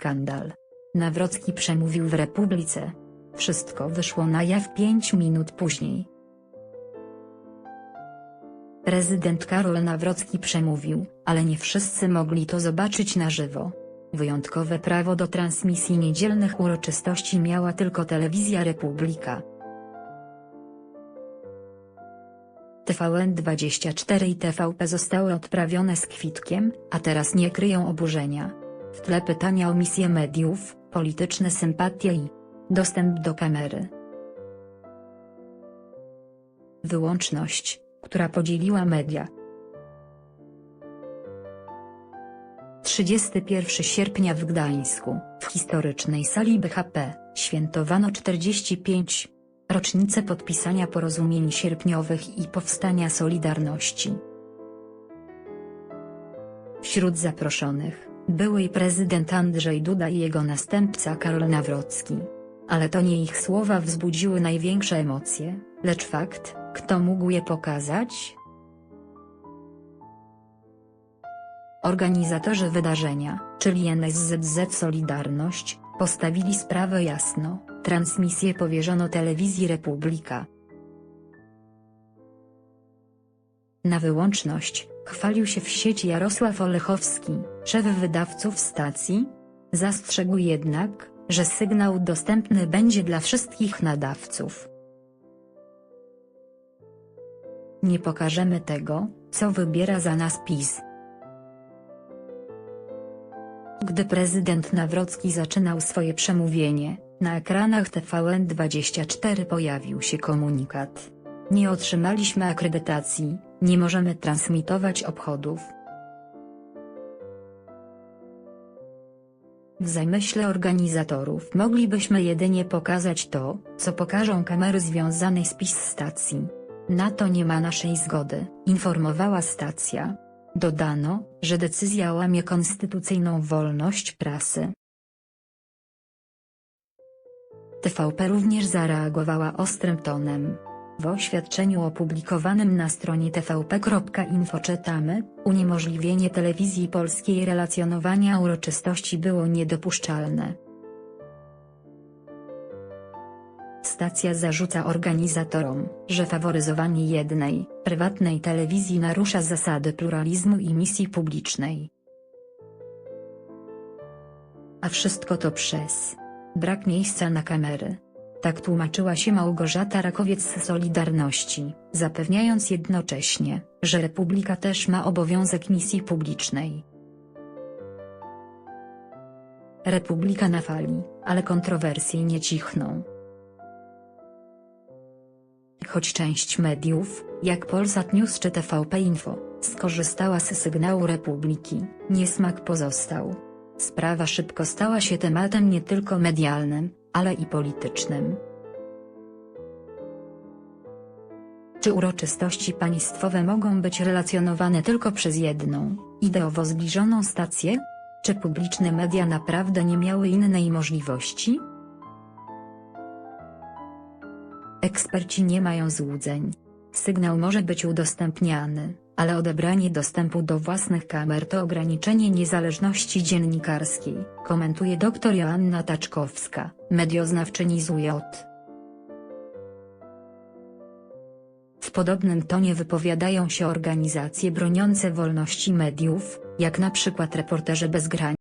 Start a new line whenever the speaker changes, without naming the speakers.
skandal. Nawrocki przemówił w Republice. Wszystko wyszło na jaw pięć minut później. Prezydent Karol Nawrocki przemówił, ale nie wszyscy mogli to zobaczyć na żywo. Wyjątkowe prawo do transmisji niedzielnych uroczystości miała tylko telewizja Republika. TVN24 i TVP zostały odprawione z kwitkiem, a teraz nie kryją oburzenia. W tle pytania o misję mediów, polityczne sympatie i dostęp do kamery. Wyłączność, która podzieliła media. 31 sierpnia w Gdańsku, w historycznej sali BHP, świętowano 45. rocznicę podpisania porozumień sierpniowych i powstania Solidarności. Wśród zaproszonych, były i prezydent Andrzej Duda i jego następca Karol Nawrocki. Ale to nie ich słowa wzbudziły największe emocje, lecz fakt, kto mógł je pokazać? Organizatorzy wydarzenia, czyli NSZZ Solidarność, postawili sprawę jasno, transmisję powierzono telewizji Republika. Na wyłączność, chwalił się w sieci Jarosław Olechowski, szef wydawców stacji. Zastrzegł jednak, że sygnał dostępny będzie dla wszystkich nadawców. Nie pokażemy tego, co wybiera za nas PiS. Gdy prezydent Nawrocki zaczynał swoje przemówienie, na ekranach TVN24 pojawił się komunikat. Nie otrzymaliśmy akredytacji, nie możemy transmitować obchodów. W zamyśle organizatorów moglibyśmy jedynie pokazać to, co pokażą kamery związane z PiS stacji. Na to nie ma naszej zgody, informowała stacja. Dodano, że decyzja łamie konstytucyjną wolność prasy. TVP również zareagowała ostrym tonem. W oświadczeniu opublikowanym na stronie tvp.info czytamy, uniemożliwienie telewizji polskiej relacjonowania uroczystości było niedopuszczalne. Stacja zarzuca organizatorom, że faworyzowanie jednej, prywatnej telewizji narusza zasady pluralizmu i misji publicznej. A wszystko to przez brak miejsca na kamery. Tak tłumaczyła się Małgorzata Rakowiec z Solidarności, zapewniając jednocześnie, że Republika też ma obowiązek misji publicznej. Republika na fali, ale kontrowersje nie cichną. Choć część mediów, jak Polsat News czy TVP Info, skorzystała z sygnału Republiki, niesmak pozostał. Sprawa szybko stała się tematem nie tylko medialnym, ale i politycznym. Czy uroczystości państwowe mogą być relacjonowane tylko przez jedną, ideowo zbliżoną stację? Czy publiczne media naprawdę nie miały innej możliwości? Eksperci nie mają złudzeń. Sygnał może być udostępniany, ale odebranie dostępu do własnych kamer to ograniczenie niezależności dziennikarskiej, komentuje dr Joanna Taczkowska, medioznawczyni z UJ. W podobnym tonie wypowiadają się organizacje broniące wolności mediów, jak na przykład Reporterzy Bez Granic.